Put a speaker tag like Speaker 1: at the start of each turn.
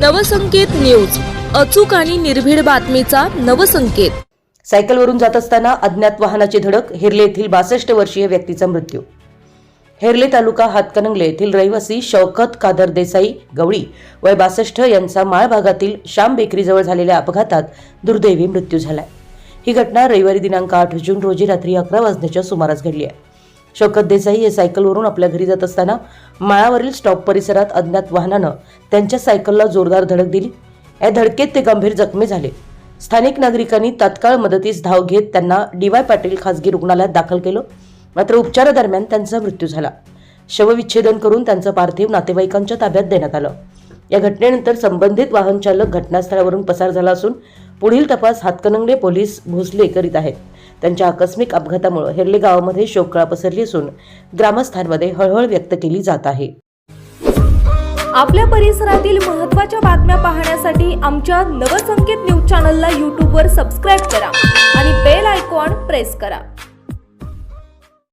Speaker 1: Navsanket news. अचूक आणि निर्भीड बातमीचा नवसंकेत.
Speaker 2: सायकलवरून जात असताना अज्ञात वाहनाची धडक हिरले येथील बासष्ट वर्षीय व्यक्तीचा मृत्यू. हेर्ले तालुका हातकणंगले येथील रहिवासी शौकत कादर देसाई गवळी वय बासष्ट यांचा माळ भागातील श्याम बेकरीजवळ झालेल्या अपघातात दुर्दैवी मृत्यू झालाय. ही घटना रविवारी दिनांक आठ जून रोजी रात्री अकरा वाजण्याच्या सुमारास घडली आहे. शौकत देसाई हे सायकलवरून आपल्या घरी जात असताना माळावरील स्टॉप परिसरात अज्ञात वाहनानं त्यांच्या सायकलला जोरदार धडक दिली. या धडकेत ते गंभीर जखमी झाले. स्थानिक नागरिकांनी तात्काळ मदतीस धाव घेत त्यांना डीवाय पाटील खासगी रुग्णालयात दाखल केलं. मात्र उपचारादरम्यान त्यांचा मृत्यू झाला. शवविच्छेदन करून त्यांचं पार्थिव नातेवाईकांच्या ताब्यात देण्यात आलं. या घटनेनंतर संबंधित वाहन चालक घटनास्थळावरून पसार झाला असून पुढील तपास हातकणंगले पोलीस भोसले करीत आहेत. त्यांच्या आकस्मिक अपघातामुळे हेर्ले गावामध्ये शोककळा पसरली असून ग्रामस्थांमध्ये हळहळ व्यक्त केली जात आहे.
Speaker 3: आपल्या परिसरातील महत्त्वाच्या बातम्या पाहण्यासाठी आमच्या नवसंकेत न्यूज चॅनलला यूट्यूबवर सबस्क्राईब करा आणि बेल आयकॉन प्रेस करा.